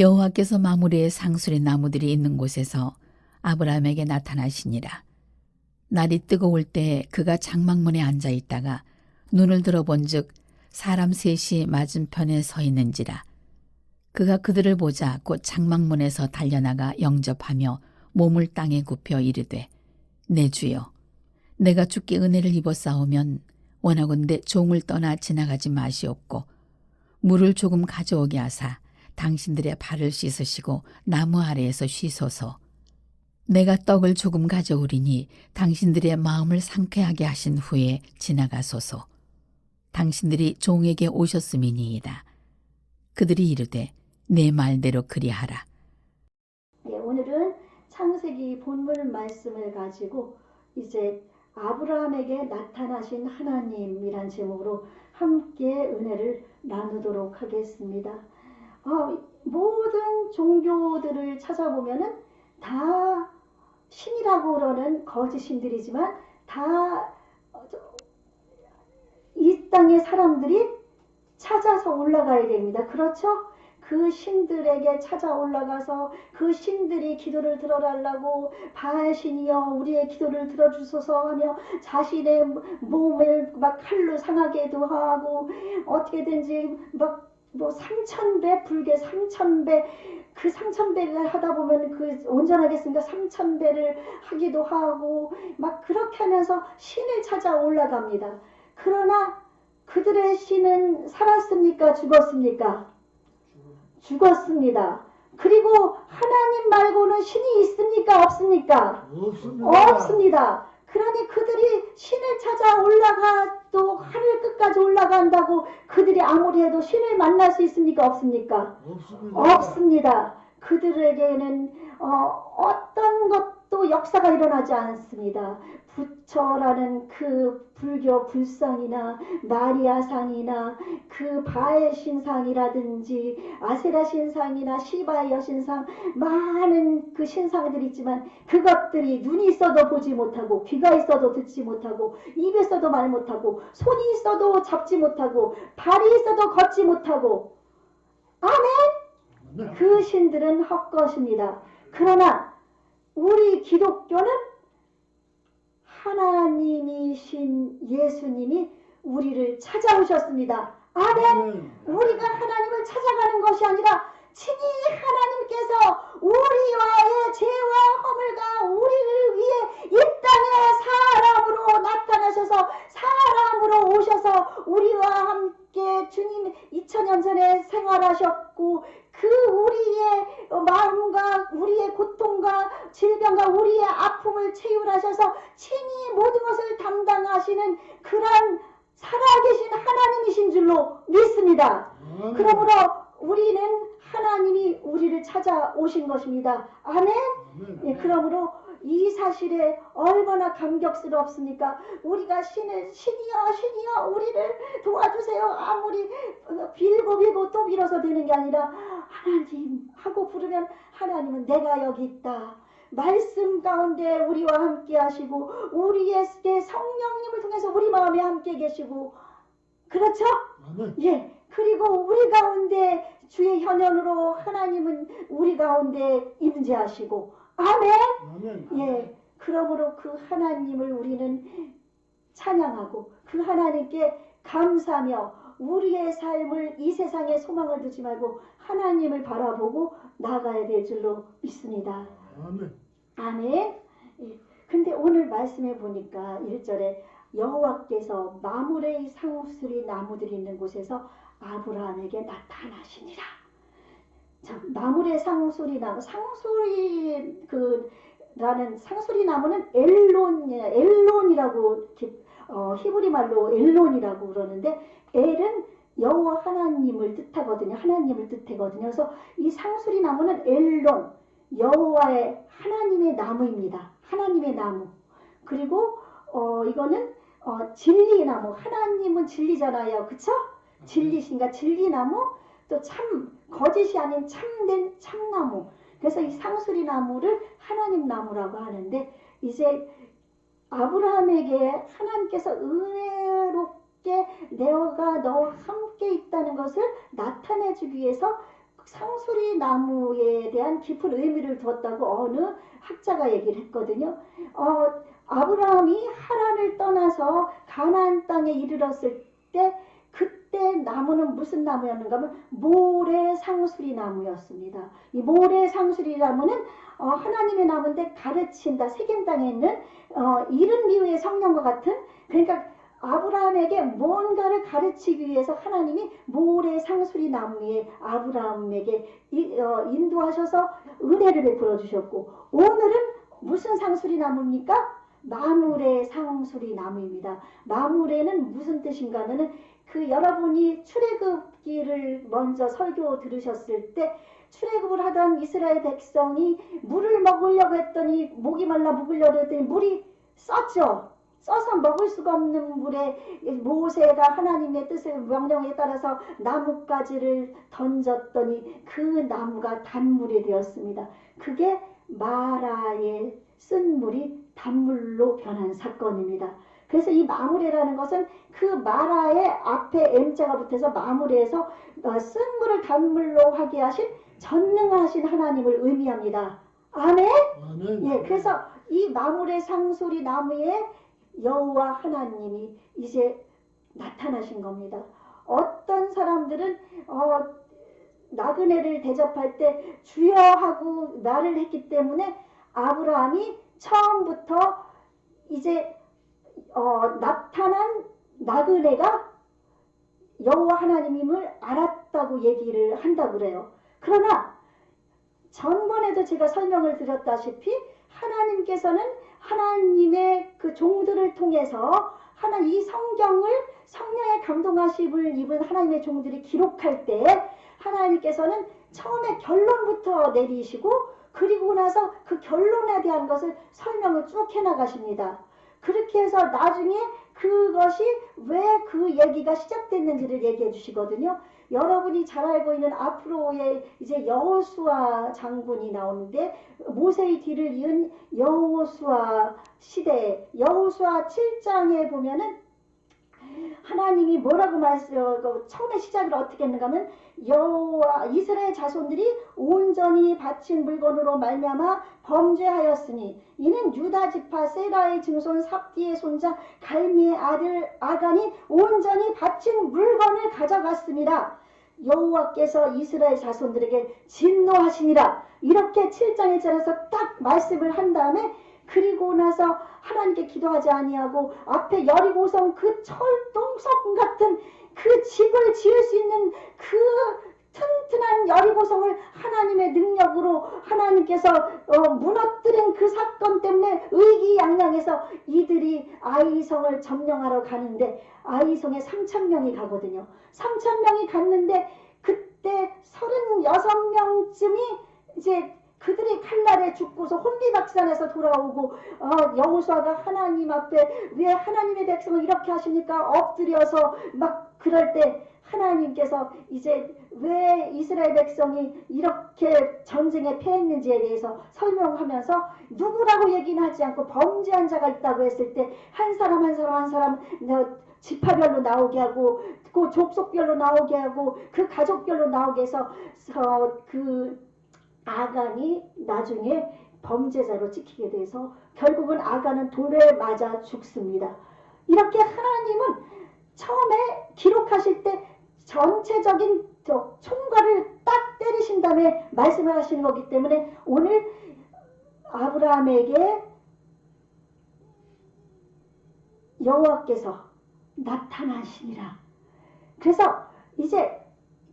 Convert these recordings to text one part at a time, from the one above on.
여호와께서 마무리의 상수리 나무들이 있는 곳에서 아브라함에게 나타나시니라. 날이 뜨거울 때 그가 장막문에 앉아 있다가 눈을 들어본즉 사람 셋이 맞은편에 서 있는지라. 그가 그들을 보자 곧 장막문에서 달려나가 영접하며 몸을 땅에 굽혀 이르되 내 주여 내가 주께 은혜를 입어 싸우면 원하건대 종을 떠나 지나가지 마시옵고 물을 조금 가져오게 하사 당신들의 발을 씻으시고 나무 아래에서 쉬소서. 내가 떡을 조금 가져오리니 당신들의 마음을 상쾌하게 하신 후에 지나가소서. 당신들이 종에게 오셨음이니이다. 그들이 이르되 내 말대로 그리하라. 네, 오늘은 창세기 본문 말씀을 가지고 이제 아브라함에게 나타나신 하나님이란 제목으로 함께 은혜를 나누도록 하겠습니다. 어, 모든 종교들을 찾아보면은 다 신이라고 그러는 거짓 신들이지만 다 이 땅의 사람들이 찾아서 올라가야 됩니다. 그렇죠? 그 신들에게 찾아 올라가서 그 신들이 기도를 들어달라고 바알신이여 우리의 기도를 들어주소서 하며 자신의 몸을 막 칼로 상하게도 하고 어떻게든지 막 뭐 삼천배 불교 삼천배 그 삼천배를 하다 보면 그 온전하겠습니까 삼천배를 하기도 하고 막 그렇게 하면서 신을 찾아 올라갑니다. 그러나 그들의 신은 살았습니까 죽었습니까? 죽었습니다. 그리고 하나님 말고는 신이 있습니까? 없습니까? 없습니다. 없습니다. 그러니 그들이 신을 찾아 올라가 도 하늘 끝까지 올라간다고 그들이 아무리 해도 신을 만날 수 있습니까? 없습니까? 없습니다. 없습니다. 그들에게는 어, 어떤 것도 역사가 일어나지 않습니다. 부처라는 그 불교 불상이나 마리아상이나 그 바알 신상이라든지 아세라 신상이나 시바의 여신상 많은 그 신상들이 있지만 그것들이 눈이 있어도 보지 못하고 귀가 있어도 듣지 못하고 입이 있어도 말 못하고 손이 있어도 잡지 못하고 발이 있어도 걷지 못하고 네. 그 신들은 헛것입니다. 그러나 우리 기독교는 하나님이신 예수님이 우리를 찾아오셨습니다. 아멘. 우리가 하나님을 찾아가는 것이 아니라 친히 하나님께서 우리와의 죄와 허물과 우리를 위해 이 땅에 사람으로 나타나셔서 사람으로 오셔서 우리와 함께 주님 2000년 전에 생활하셨고 그 우리의 마음과 우리의 고통과 질병과 우리의 아픔을 채울하셔서 친히 모든 것을 담당하시는 그런 살아계신 하나님이신 줄로 믿습니다. 아멘. 그러므로 우리는 하나님이 우리를 찾아오신 것입니다. 아멘. 아멘. 예, 그러므로 이 사실에 얼마나 감격스럽습니까? 우리가 신을 신이여 신이여 우리를 도와주세요. 아무리 빌고 빌고 또 빌어서 되는 게 아니라 하나님 하고 부르면 하나님은 내가 여기 있다. 말씀 가운데 우리와 함께 하시고 우리에게 성령님을 통해서 우리 마음에 함께 계시고 그렇죠? 아멘. 예. 그리고 우리 가운데 주의 현현으로 하나님은 우리 가운데 임재하시고 아멘. 아멘. 예. 그러므로 그 하나님을 우리는 찬양하고 그 하나님께 감사하며 우리의 삶을 이 세상에 소망을 두지 말고 하나님을 바라보고 나가야 될 줄로 믿습니다. 아멘. 아멘. 예. 근데 오늘 말씀해 보니까 1절에 여호와께서 마물의 상수리 나무들이 있는 곳에서 아브라함에게 나타나시니라. 자, 마물의 상수리 나무, 상수리 그 라는 상수리 나무는 엘론 엘론이라고 이렇게 어, 히브리 말로 엘론이라고 그러는데 엘은 여호와 하나님을 뜻하거든요. 하나님을 뜻하거든요. 그래서 이 상수리 나무는 엘론 여호와의 하나님의 나무입니다. 하나님의 나무. 그리고 어 이거는 어 진리 나무. 하나님은 진리잖아요. 그쵸? 진리신가 진리 나무 또 참 거짓이 아닌 참된 참나무. 그래서 이 상수리 나무를 하나님 나무라고 하는데 이제 아브라함에게 하나님께서 은혜롭게 내가 너와 함께 있다는 것을 나타내 주기 위해서 상수리 나무에 대한 깊은 의미를 두었다고 어느 학자가 얘기를 했거든요. 어, 아브라함이 하란을 떠나서 가나안 땅에 이르렀을 때 그때 나무는 무슨 나무였는가 하면 모래 상수리 나무였습니다. 이 모래 상수리 나무는 어, 하나님의 나무인데 가르친다. 세겜 땅에 있는 어, 이른 비유의 성령과 같은 그러니까 아브라함에게 뭔가를 가르치기 위해서 하나님이 모래 상수리 나무에 아브라함에게 이- 어, 인도하셔서 은혜를 베풀어 주셨고 오늘은 무슨 상수리 나무입니까? 마무레 상수리 나무입니다. 마무레는 무슨 뜻인가 하면은 그 여러분이 출애굽기를 먼저 설교 들으셨을 때 출애굽을 하던 이스라엘 백성이 물을 먹으려고 했더니 목이 말라 먹으려고 했더니 물이 썼죠. 써서 먹을 수가 없는 물에 모세가 하나님의 뜻을 명령에 따라서 나뭇가지를 던졌더니 그 나무가 단물이 되었습니다. 그게 마라에 쓴 물이 단물로 변한 사건입니다. 그래서 이 마무레라는 것은 그 마라의 앞에 M자가 붙어서 마무레에서 어, 쓴 물을 단물로 하게 하신 전능하신 하나님을 의미합니다. 아멘. 아멘. 예, 그래서 이 마물의 상소리 나무에 여호와 하나님이 이제 나타나신 겁니다. 어떤 사람들은 어, 나그네를 대접할 때 주여 하고 말을 했기 때문에 아브라함이 처음부터 이제 어, 나타난 나그네가 여호와 하나님임을 알았다고 얘기를 한다 그래요. 그러나 전번에도 제가 설명을 드렸다시피 하나님께서는 하나님의 그 종들을 통해서 하나 이 성경을 성령의 감동하심을 입은 하나님의 종들이 기록할 때 하나님께서는 처음에 결론부터 내리시고 그리고 나서 그 결론에 대한 것을 설명을 쭉 해나가십니다. 그렇게 해서 나중에 그것이 왜 그 얘기가 시작됐는지를 얘기해 주시거든요. 여러분이 잘 알고 있는 앞으로의 이제 여호수아 장군이 나오는데 모세의 뒤를 이은 여호수아 시대 여호수아 7장에 보면은 하나님이 뭐라고 말씀 어, 처음에 시작을 어떻게 했는가 하면 여호와 이스라엘 자손들이 온전히 바친 물건으로 말미암아 범죄하였으니 이는 유다 지파 세라의 증손 삽디의 손자 갈미의 아들 아간이 온전히 바친 물건을 가져갔습니다. 여호와께서 이스라엘 자손들에게 진노하시니라 이렇게 7장 1절에서 딱 말씀을 한 다음에 그리고 나서 하나님께 기도하지 아니하고 앞에 여리고성 그 철동석 같은 그 집을 지을 수 있는 그 튼튼한 여리고성을 하나님의 능력으로 하나님께서 어, 무너뜨린 그 사건 때문에 의기양양해서 이들이 아이성을 점령하러 가는데 아이성에 3천 명이 가거든요. 3천 명이 갔는데 그때 36명쯤이 이제 그들이 칼날에 죽고서 혼비박산에서 돌아오고 어, 여호수아가 하나님 앞에 왜 하나님의 백성을 이렇게 하십니까? 엎드려서 막 그럴 때 하나님께서 이제 왜 이스라엘 백성이 이렇게 전쟁에 패했는지에 대해서 설명하면서 누구라고 얘기는 하지 않고 범죄한 자가 있다고 했을 때 한 사람 한 사람 한 사람 어, 지파별로 나오게 하고 그 족속별로 나오게 하고 그 가족별로 나오게 해서 어, 그 아간이 나중에 범죄자로 찍히게 돼서 결국은 아간은 돌에 맞아 죽습니다. 이렇게 하나님은 처음에 기록하실 때 전체적인 저 총괄을 딱 때리신 다음에 말씀을 하시는 거기 때문에 오늘 아브라함에게 여호와께서 나타나시니라. 그래서 이제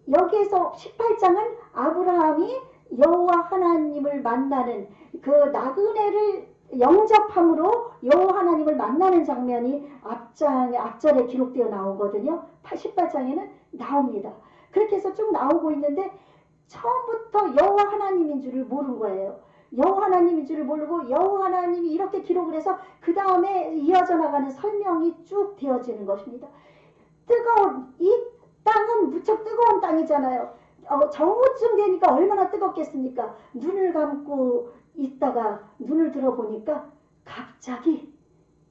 여기에서 18장은 아브라함이 여호와 하나님을 만나는 그 나그네를 영접함으로 여호와 하나님을 만나는 장면이 앞장에 앞절에 기록되어 나오거든요. 18장에는 나옵니다. 그렇게 해서 쭉 나오고 있는데 처음부터 여호와 하나님인 줄을 모른 거예요. 여호와 하나님인 줄을 모르고 여호와 하나님이 이렇게 기록을 해서 그 다음에 이어져 나가는 설명이 쭉 되어지는 것입니다. 뜨거운 이 땅은 무척 뜨거운 땅이잖아요. 어, 정오쯤 되니까 얼마나 뜨겁겠습니까? 눈을 감고 있다가 눈을 들어보니까 갑자기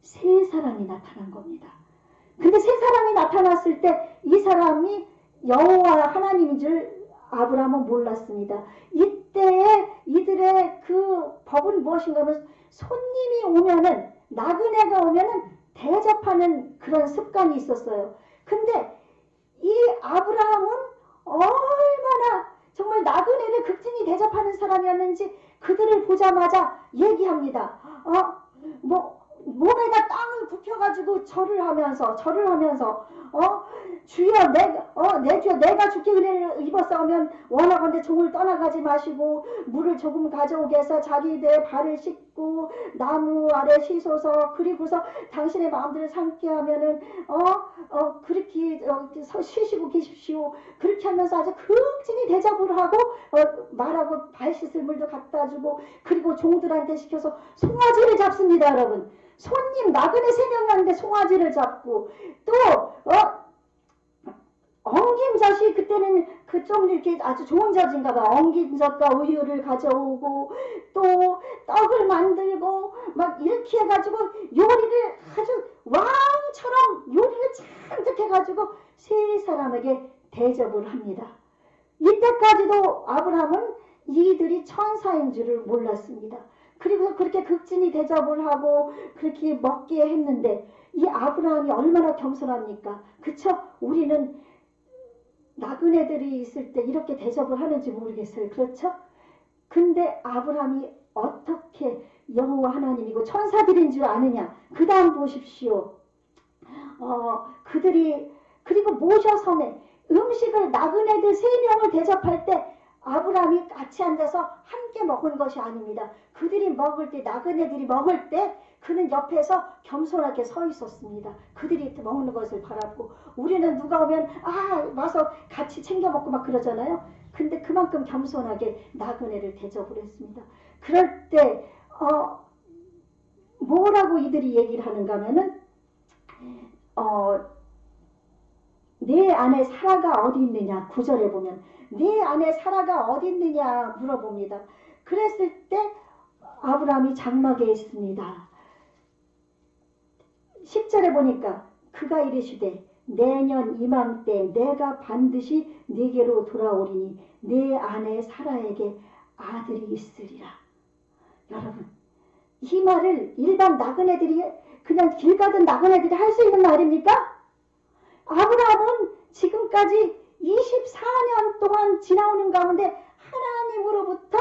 세 사람이 나타난 겁니다. 근데 세 사람이 나타났을 때 이 사람이 여호와 하나님인 줄 아브라함은 몰랐습니다. 이때에 이들의 그 법은 무엇인가 하면 손님이 오면은 나그네가 오면은 대접하는 그런 습관이 있었어요. 근데 이 아브라함은 얼마나 정말 나그네를 극진히 대접하는 사람이었는지 그들을 보자마자 얘기합니다. 어, 뭐 몸에다 땅을 굽혀가지고 절을 하면서 절을 하면서 어 주여 내, 어, 내 주여 내가 죽게 은혜를 입었사오면 원하건대 종을 떠나가지 마시고 물을 조금 가져오게 해서 자기들 발을 씻 고 나무 아래 쉬소서 그리고서 당신의 마음들을 상케 하면은 어, 어 그렇게 어, 서- 쉬시고 계십시오. 그렇게 하면서 아주 극진히 대접을 하고 어, 말하고 발 씻을 물도 갖다 주고 그리고 종들한테 시켜서 송아지를 잡습니다 여러분. 손님 나그네 세 명이 왔는데 송아지를 잡고 또 어, 엉김젖이 그때는 그좀 이렇게 아주 좋은 젖인가 봐. 엉김젖과 우유를 가져오고 또 떡을 만들고 막 이렇게 해가지고 요리를 아주 왕처럼 요리를 잔뜩 해가지고 세 사람에게 대접을 합니다. 이때까지도 아브라함은 이들이 천사인 줄을 몰랐습니다. 그리고 그렇게 극진히 대접을 하고 그렇게 먹게 했는데 이 아브라함이 얼마나 겸손합니까? 그쵸? 우리는 나그네들이 있을 때 이렇게 대접을 하는지 모르겠어요. 그렇죠? 근데 아브라함이 어떻게 여호와 하나님이고 천사들인 줄 아느냐? 그 다음 보십시오. 어, 그들이 그리고 모셔섬에 음식을 나그네들 세 명을 대접할 때 아브라함이 같이 앉아서 함께 먹은 것이 아닙니다. 그들이 먹을 때 나그네들이 먹을 때 그는 옆에서 겸손하게 서 있었습니다. 그들이 먹는 것을 바랐고 우리는 누가 오면 아 와서 같이 챙겨 먹고 막 그러잖아요. 근데 그만큼 겸손하게 나그네를 대접을 했습니다. 그럴 때 어, 뭐라고 이들이 얘기를 하는가 하면은 어, 내 안에 사라가 어디 있느냐 구절에 보면 내 안에 사라가 어디 있느냐 물어봅니다. 그랬을 때 아브라함이 장막에 있습니다. 10절에 보니까 그가 이르시되 내년 이맘때 내가 반드시 네게로 돌아오리니 내 안에 사라에게 아들이 있으리라. 여러분 이 말을 일반 나그네들이 그냥 길 가던 나그네들이 할 수 있는 말입니까? 아브라함은 지금까지 24년 동안 지나오는 가운데 하나님으로부터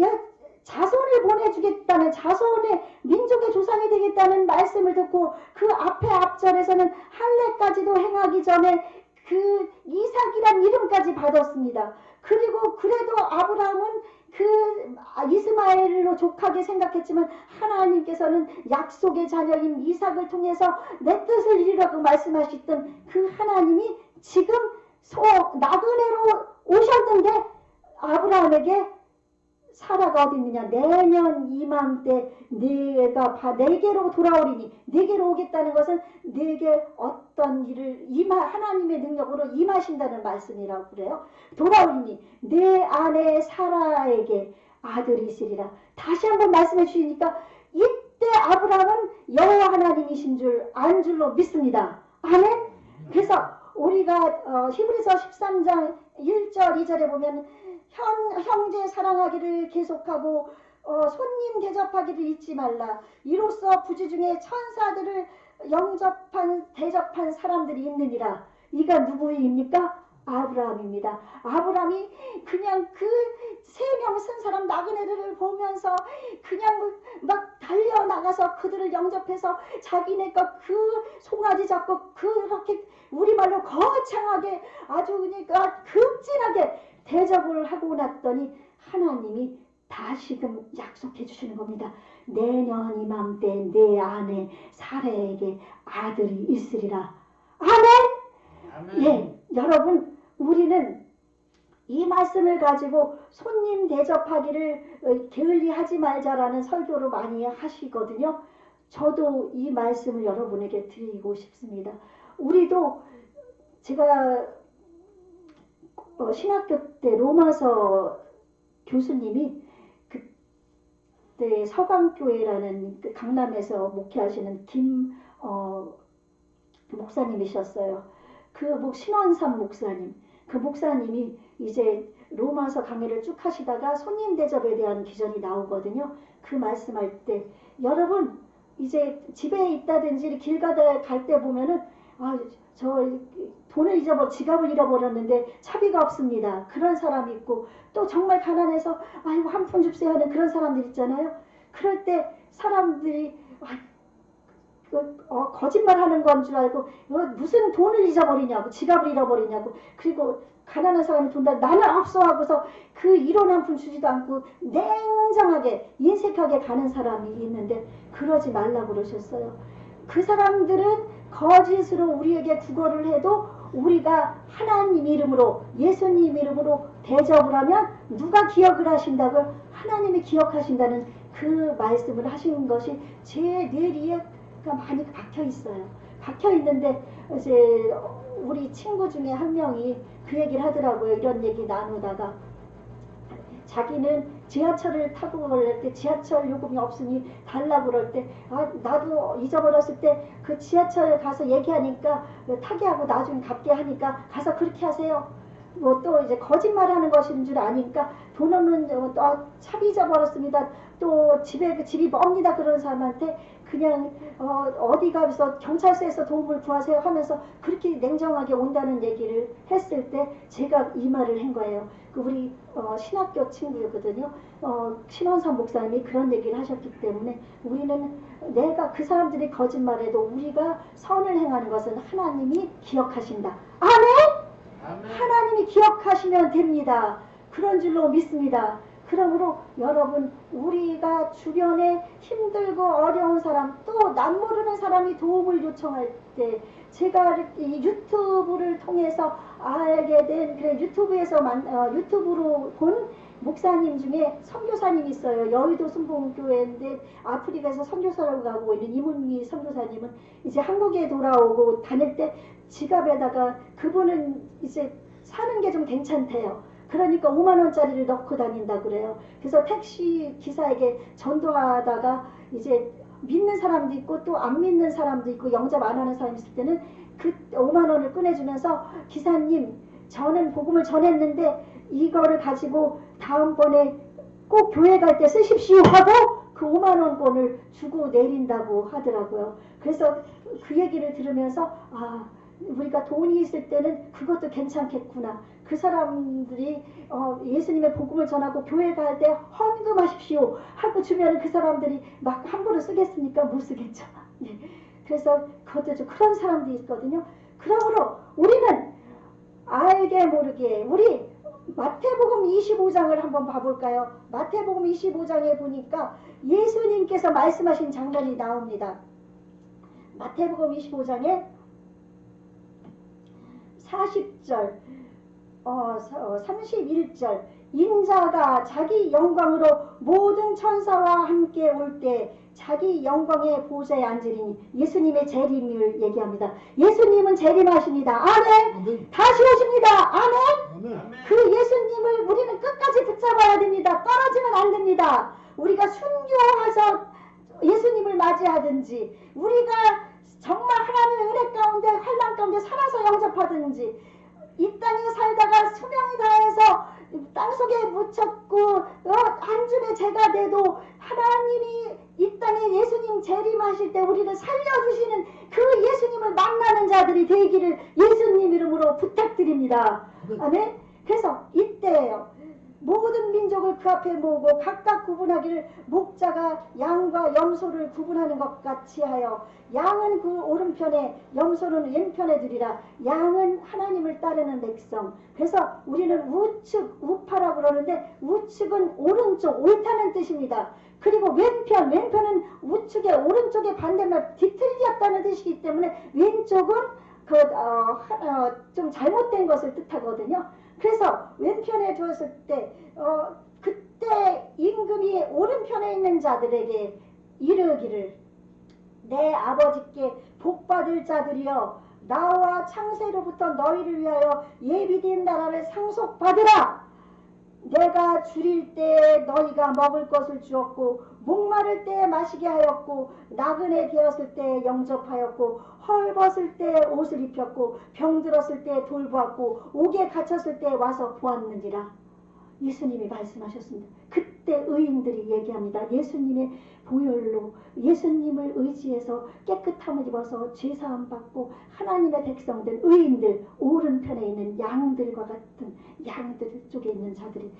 야, 자손을 보내주겠다는 자손의 민족의 조상이 되겠다는 말씀을 듣고 그 앞에 앞절에서는 할례까지도 행하기 전에 그 이삭이란 이름까지 받았습니다. 그리고 그래도 아브라함은 그 이스마엘로 족하게 생각했지만 하나님께서는 약속의 자녀인 이삭을 통해서 내 뜻을 이루라고 말씀하셨던 그 하나님이 지금 소 나그네로 오셨는데 아브라함에게 사라가 어디 있느냐 내년 이맘때 네가 바 내게로 돌아오리니 내게로 오겠다는 것은 내게 어떤 일을 임하 하나님의 능력으로 임하신다는 말씀이라고 그래요. 돌아오리니 내 안에 사라에게 아들이 있으리라. 다시 한번 말씀해 주시니까 이때 아브라함은 여호와 하나님이신 줄 안 줄로 믿습니다. 아멘. 그래서 우리가 어, 히브리서 13장 1절 2절에 보면 형, 형제 사랑하기를 계속하고 어, 손님 대접하기를 잊지 말라. 이로써 부지 중에 천사들을 영접한 대접한 사람들이 있느니라. 이가 누구입니까? 아브라함입니다. 아브라함이 그냥 그 세 명 쓴 사람 나그네들을 보면서 그냥 막 달려 나가서 그들을 영접해서 자기네 것그 송아지 잡고 그렇게 우리말로 거창하게 아주 그러니까 극진하게 대접을 하고 났더니 하나님이 다시금 약속해 주시는 겁니다. 내년 이맘때 내 안에 사례에게 아들이 있으리라. 아멘. 예, 여러분 우리는 이 말씀을 가지고 손님 대접하기를 어, 게을리하지 말자라는 설교를 많이 하시거든요. 저도 이 말씀을 여러분에게 드리고 싶습니다. 우리도 제가 어, 신학교 때 로마서 교수님이 그때 서강교회라는 그 강남에서 목회하시는 김 어, 목사님이셨어요. 그 목, 신원삼 목사님. 그 목사님이 이제 로마서 강의를 쭉 하시다가 손님 대접에 대한 기전이 나오거든요. 그 말씀할 때 여러분 이제 집에 있다든지 길 가다 갈 때 보면은 아 저 돈을 잊어버 지갑을 잃어버렸는데 차비가 없습니다. 그런 사람이 있고 또 정말 가난해서 아이고 한 푼 줍세요 하는 그런 사람들 있잖아요. 그럴 때 사람들이 아, 그, 어, 거짓말하는 건 줄 알고 어, 무슨 돈을 잊어버리냐고 지갑을 잃어버리냐고 그리고 가난한 사람이 돈다 나는 없어 하고서 그 일원 한푼 주지도 않고 냉정하게 인색하게 가는 사람이 있는데 그러지 말라고 그러셨어요. 그 사람들은 거짓으로 우리에게 구걸을 해도 우리가 하나님 이름으로 예수님 이름으로 대접을 하면 누가 기억을 하신다고 하나님이 기억하신다는 그 말씀을 하신 것이 제 뇌리에 많이 박혀 있어요. 박혀 있는데 이제 우리 친구 중에 한 명이 그 얘기를 하더라고요. 이런 얘기 나누다가 자기는 지하철을 타고 그럴 때 지하철 요금이 없으니 달라고 그럴 때 아, 나도 잊어버렸을 때 그 지하철 가서 얘기하니까 타게 하고 나중에 갚게 하니까 가서 그렇게 하세요. 뭐 또 이제 거짓말하는 것인 줄 아니까 돈 없는 어, 어, 차비 잊어버렸습니다. 또 집에 그 집이 멉니다 그런 사람한테 그냥 어, 디 가서 경찰서에서 도움을 구하세요 하면서 그렇게 냉정하게 온다는 얘기를 했을 때 제가 이 말을 한 거예요. 그 우리 어, 신학교 친구거든요. 어, 신원삼 목사님이 그런 얘기를 하셨기 때문에 우리는 내가 그 사람들이 거짓말해도 우리가 선을 행하는 것은 하나님이 기억하신다. 아멘. 하나님이 기억하시면 됩니다. 그런 줄로 믿습니다. 그러므로 여러분 우리가 주변에 힘들고 어려운 사람 또 남 모르는 사람이 도움을 요청할 때 제가 이 유튜브를 통해서 알게 된 그래 유튜브에서 만, 어, 유튜브로 본 목사님 중에 선교사님 있어요. 여의도 순봉교회인데 아프리카에서 선교사라고 가고 있는 이문미 선교사님은 이제 한국에 돌아오고 다닐 때 지갑에다가 그분은 이제 사는 게 좀 괜찮대요. 그러니까 5만 원짜리를 넣고 다닌다 그래요. 그래서 택시 기사에게 전도하다가 이제 믿는 사람도 있고 또 안 믿는 사람도 있고 영접 안 하는 사람이 있을 때는 그 5만 원을 꺼내주면서 기사님 저는 복음을 전했는데 이거를 가지고 다음번에 꼭 교회 갈 때 쓰십시오 하고 그 5만 원권을 주고 내린다고 하더라고요. 그래서 그 얘기를 들으면서 아 우리가 돈이 있을 때는 그것도 괜찮겠구나. 그 사람들이 어, 예수님의 복음을 전하고 교회 갈 때 헌금하십시오 하고 주면 그 사람들이 막 함부로 쓰겠습니까? 못 쓰겠죠. 예. 그래서 그것도 좀 그런 사람도 있거든요. 그러므로 우리는 알게 모르게 우리 마태복음 25장을 한번 봐볼까요? 마태복음 25장에 보니까 예수님께서 말씀하신 장면이 나옵니다. 마태복음 25장에 40절, 어, 31절, 인자가 자기 영광으로 모든 천사와 함께 올 때 자기 영광의 보좌에 앉으리니 예수님의 재림을 얘기합니다. 예수님은 재림하십니다. 아멘. 아멘. 다시 오십니다. 아멘. 아멘. 그 예수님을 우리는 끝까지 붙잡아야 됩니다. 떨어지면 안 됩니다. 우리가 순교해서 예수님을 맞이하든지 우리가 정말 하나님의 은혜 가운데 환란 가운데 살아서 영접하든지 이 땅에 살다가 수명이 다해서 땅 속에 묻혔고 어, 한 줌의 죄가 돼도 하나님이 이 땅에 예수님 재림하실 때 우리를 살려주시는 그 예수님을 만나는 자들이 되기를 예수님 이름으로 부탁드립니다. 아멘. 그래서 이때예요. 모든 민족을 그 앞에 모으고 각각 구분하기를 목자가 양과 염소를 구분하는 것 같이 하여 양은 그 오른편에 염소는 왼편에 두리라. 양은 하나님을 따르는 백성. 그래서 우리는 우측 우파라고 그러는데 우측은 오른쪽 옳다는 뜻입니다. 그리고 왼편 왼편은 우측의 오른쪽의 반대말 뒤틀렸다는 뜻이기 때문에 왼쪽은 그, 어, 하- 어, 좀 잘못된 것을 뜻하거든요. 그래서 왼편에 두었을 때, 어, 그때 임금이 오른편에 있는 자들에게 이르기를 내 아버지께 복받을 자들이여 나와 창세로부터 너희를 위하여 예비된 나라를 상속받으라 내가 줄일 때 너희가 먹을 것을 주었고 목마를 때 마시게 하였고 나그네 되었을 때 영접하였고 헐벗을 때 옷을 입혔고 병들었을 때 돌보았고 옥에 갇혔을 때 와서 보았느니라 예수님이 말씀하셨습니다. 그 때 의인들이 얘기합니다. 예수님의 보혈로 예수님을 의지해서 깨끗함을 입어서 죄사함 받고 하나님의 백성들 의인들 오른편에 있는 양들과 같은 양들 쪽에 있는 자들이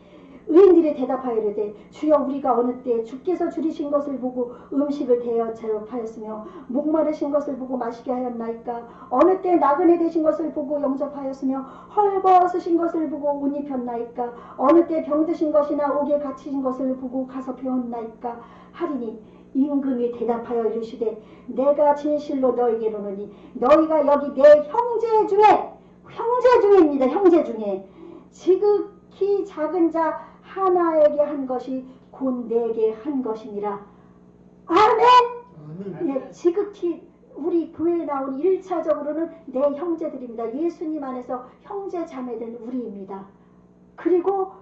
의인들이 대답하여 이르되 주여 우리가 어느 때 주께서 줄이신 것을 보고 음식을 대여 제업하였으며 목마르신 것을 보고 마시게 하였나이까? 어느 때 나그네 되신 것을 보고 영접하였으며 헐벗으신 것을 보고 옷 입혔나이까? 어느 때 병드신 것이나 옥에 갇히신 것을 보고 가서 배웠나이까? 하리니 임금이 대답하여 이르시되 내가 진실로 너에게 이르노니 너희가 여기 내 형제 중에 형제 중에입니다 형제 중에. 지극히 작은 자 하나에게 한 것이 곧 내게 한 것이니라 아멘 예, 지극히 우리 교회에 나온 1차적으로는 내 형제들입니다. 예수님 안에서 형제 자매된 우리입니다. 그리고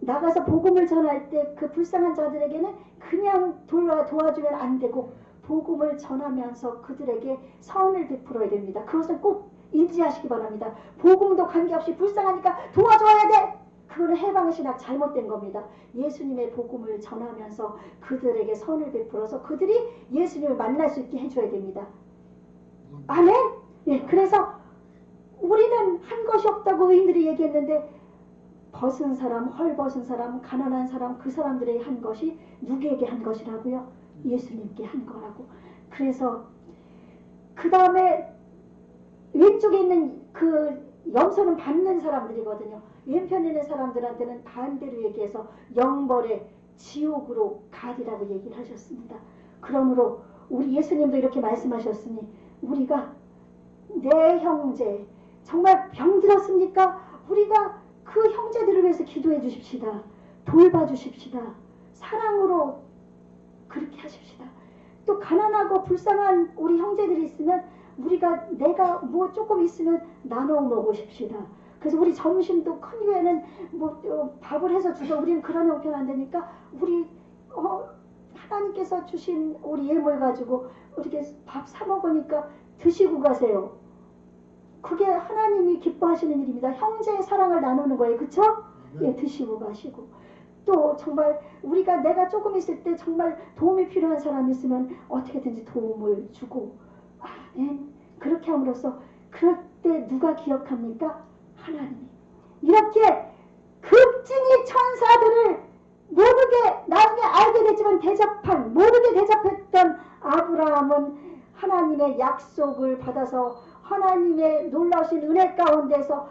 나가서 복음을 전할 때 그 불쌍한 자들에게는 그냥 도와, 도와주면 안 되고 복음을 전하면서 그들에게 선을 베풀어야 됩니다. 그것을 꼭 인지하시기 바랍니다. 복음도 관계없이 불쌍하니까 도와줘야 돼! 그거는 해방의 신학 잘못된 겁니다. 예수님의 복음을 전하면서 그들에게 선을 베풀어서 그들이 예수님을 만날 수 있게 해줘야 됩니다. 아멘? 예, 그래서 우리는 한 것이 없다고 의인들이 얘기했는데 벗은 사람, 헐벗은 사람, 가난한 사람 그 사람들의 한 것이 누구에게 한 것이라고요? 예수님께 한 거라고. 그래서 그 다음에 왼쪽에 있는 그 염소는 받는 사람들이거든요. 왼편에 있는 사람들한테는 반대로 얘기해서 영벌의 지옥으로 가리라고 얘기를 하셨습니다. 그러므로 우리 예수님도 이렇게 말씀하셨으니 우리가 내 형제 정말 병들었습니까? 우리가 그 형제들을 위해서 기도해 주십시다. 돌봐 주십시다. 사랑으로 그렇게 하십시다. 또 가난하고 불쌍한 우리 형제들이 있으면 우리가 내가 뭐 조금 있으면 나눠 먹으십시다. 그래서 우리 점심도 큰 교회는 뭐 어, 밥을 해서 주서 우리는 그런 형편 안 되니까 우리 어, 하나님께서 주신 우리 예물 가지고 이렇게 밥 사 먹으니까 드시고 가세요. 그게 하나님이 기뻐하시는 일입니다. 형제의 사랑을 나누는 거예요. 그쵸? 예, 드시고 가시고. 또 정말 우리가 내가 조금 있을 때 정말 도움이 필요한 사람이 있으면 어떻게든지 도움을 주고 아멘. 그렇게 함으로써 그럴 때 누가 기억합니까? 하나님이. 이렇게 급진이 천사들을 모르게 나중에 알게 됐지만 대접한 모르게 대접했던 아브라함은 하나님의 약속을 받아서 하나님의 놀라우신 은혜 가운데서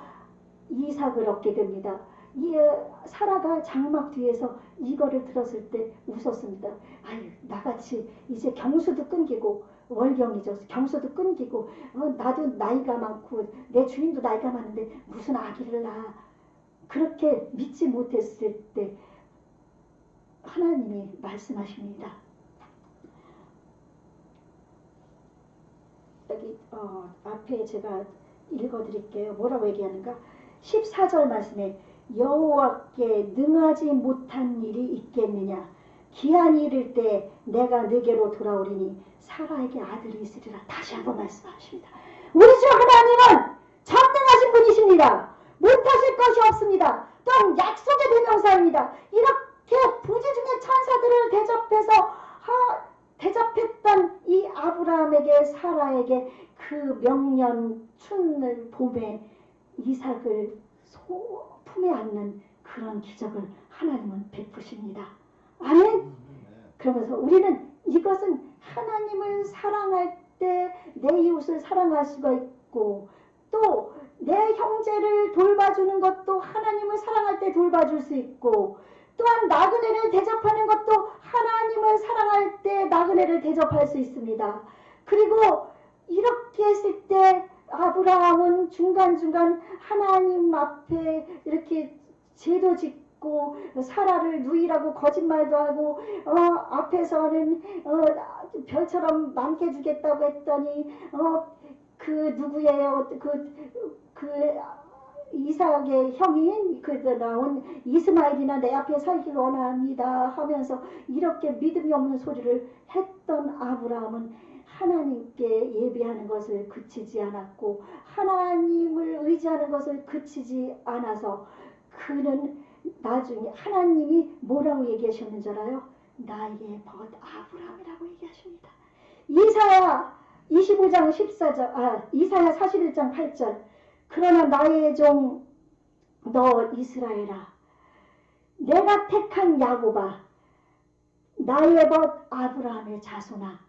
이삭을 얻게 됩니다. 이 사라가 장막 뒤에서 이거를 들었을 때 웃었습니다. 아유 나같이 이제 경수도 끊기고 월경이죠. 경수도 끊기고 어, 나도 나이가 많고 내 주인도 나이가 많은데 무슨 아기를 낳아 그렇게 믿지 못했을 때 하나님이 말씀하십니다. 여기 어, 앞에 제가 읽어드릴게요. 뭐라고 얘기하는가? 14절 말씀에 여호와께 능하지 못한 일이 있겠느냐? 기한이 이를 때 내가 네게로 돌아오리니 사라에게 아들이 있으리라. 다시 한번 말씀하십니다. 우리 주 하나님은 전능하신 분이십니다. 못하실 것이 없습니다. 또한 약속의 대명사입니다. 이렇게 부지 중에 천사들을 대접해서 하, 대접했던 이 아브라함에게 사라에게 그 명년 춘을 봄에 이삭을 소, 품에 안는 그런 기적을 하나님은 베푸십니다. 아멘. 그러면서 우리는 이것은 하나님을 사랑할 때 내 이웃을 사랑할 수가 있고 또 내 형제를 돌봐주는 것도 하나님을 사랑할 때 돌봐줄 수 있고 또한 나그네를 대접하는 것도 하나님을 사랑할 때 나그네를 대접할 수 있습니다. 그리고 이렇게 했을 때 아브라함은 중간중간 하나님 앞에 이렇게 제도 짓고 사라를 누이라고 거짓말도 하고 어, 앞에서는 어, 별처럼 많게 주겠다고 했더니 어, 그 누구예요? 그, 그 이삭의 형인 그 나온 이스마엘이나 내 앞에 살기를 원합니다 하면서 이렇게 믿음이 없는 소리를 했던 아브라함은 하나님께 예배하는 것을 그치지 않았고 하나님을 의지하는 것을 그치지 않아서 그는 나중에 하나님이 뭐라고 얘기하셨는 줄 알아요? 나의 벗 아브라함이라고 얘기하십니다. 이사야 25장 14절, 아, 이사야 41장 8절. 그러나 나의 종 너 이스라엘아, 내가 택한 야곱아, 나의 벗 아브라함의 자손아.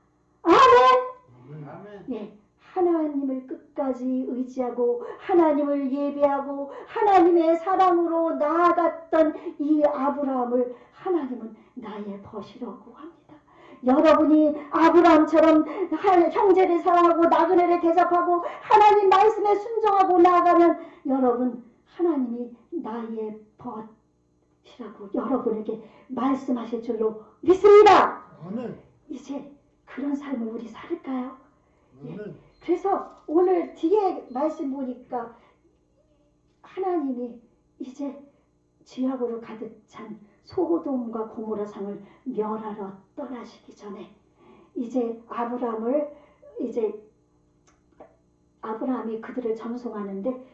아멘. 아멘. 예, 하나님을 끝까지 의지하고 하나님을 예배하고 하나님의 사랑으로 나아갔던 이 아브라함을 하나님은 나의 벗이라고 합니다. 여러분이 아브라함처럼 하- 형제를 사랑하고 나그네를 대접하고 하나님 말씀에 순종하고 나아가면 여러분 하나님이 나의 벗이라고 여러분에게 말씀하실 줄로 믿습니다. 아멘. 이제 그런 삶을 우리 살을까요? 아멘. 그래서 오늘 뒤에 말씀 보니까 하나님이 이제 죄악으로 가득 찬 소돔과 고모라 상을 멸하러 떠나시기 전에 이제 아브라함을 이제 아브라함이 그들을 전송하는데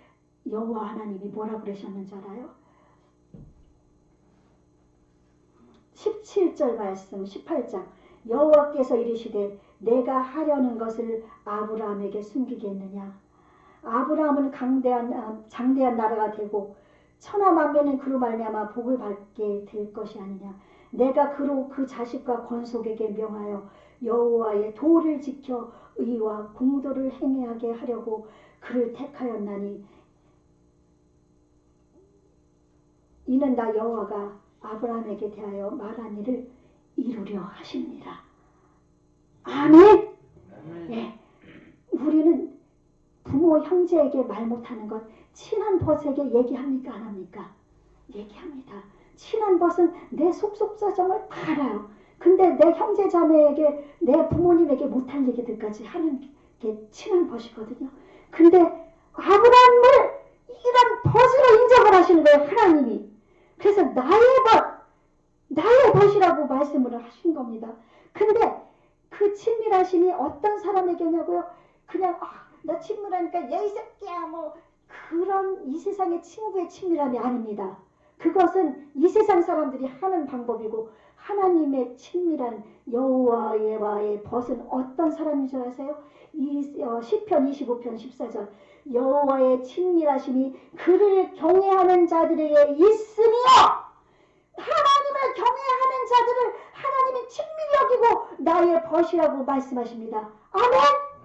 여호와 하나님이 뭐라 그러셨는지 알아요? 17절 말씀 18장 여호와께서 이르시되 내가 하려는 것을 아브라함에게 숨기겠느냐 아브라함은 강대한 아, 장대한 나라가 되고 천하 만민은 그로 말미암아 복을 받게 될 것이 아니냐 내가 그로 그 자식과 권속에게 명하여 여호와의 도를 지켜 의와 공도를 행하게 하려고 그를 택하였나니 이는 나 여호와가 아브라함에게 대하여 말한 일을 이루려 하십니다. 아멘. 예, 우리는 부모 형제에게 말 못하는 것 친한 벗에게 얘기합니까 안 합니까? 얘기합니다. 친한 벗은 내 속속사정을 다 알아요. 근데 내 형제 자매에게 내 부모님에게 못할 얘기들까지 하는 게 친한 벗이거든요. 근데 아브라함을 이런 벗으로 인정을 하시는 거예요 하나님이. 그래서 나의 벗, 나의 벗이라고 말씀을 하신 겁니다. 근데 그 친밀하심이 어떤 사람에게냐고요? 그냥 아, 나 친밀하니까 야이 새끼야 뭐 그런 이 세상의 친구의 친밀함이 아닙니다. 그것은 이 세상 사람들이 하는 방법이고 하나님의 친밀한 여호와의 벗은 어떤 사람인 줄 아세요? 이 어, 시편 25편 14절 여호와의 친밀하심이 그를 경외하는 자들에게 있으며 하나님을 경외하는 자들을 하나님이 친밀히 여기고 나의 벗이라고 말씀하십니다. 아멘.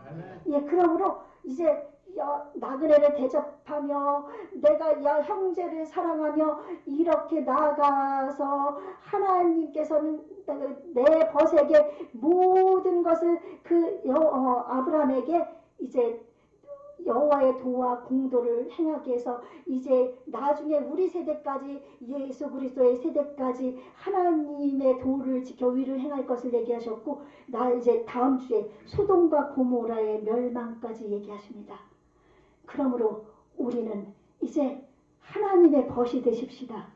아멘. 예, 그러므로 이제 여- 나그네를 대접하며 내가 야 형제를 사랑하며 이렇게 나아가서 하나님께서는 내 벗에게 모든 것을 그 여, 어, 아브라함에게 이제 여호와의 도와 공도를 행하게 해서 이제 나중에 우리 세대까지 예수 그리스도의 세대까지 하나님의 도를 지켜 위를 행할 것을 얘기하셨고 나 이제 다음 주에 소돔과 고모라의 멸망까지 얘기하십니다. 그러므로 우리는 이제 하나님의 벗이 되십시다.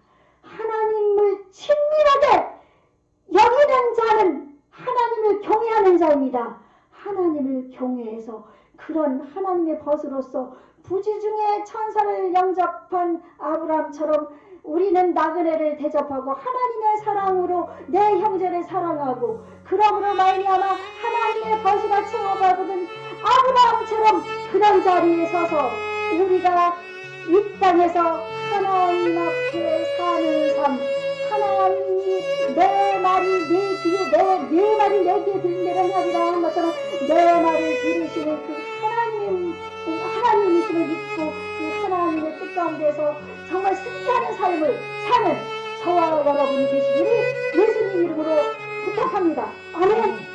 하나님을 친밀하게 여기는 자는 하나님을 경외하는 자입니다. 하나님을 경외해서 그런 하나님의 벗으로서 부지 중에 천사를 영접한 아브라함처럼 우리는 나그네를 대접하고 하나님의 사랑으로 내 형제를 사랑하고 그러므로 말미암아 하나님의 벗이라 칭호받는 아브라함처럼 그런 자리에 서서 우리가 이 땅에서 하나님 앞에 사는 삶 하나님이 내 말이 내 귀에 내, 내 말이 내 귀에 들린 대로 행하리라 한 것처럼 내 말을 들으시는 그 하나님 하나님이심을 믿고 그 하나님의 뜻 가운데서 정말 승리하는 삶을 사는 저와 여러분이 되시기를 예수님 이름으로 부탁합니다. 아멘.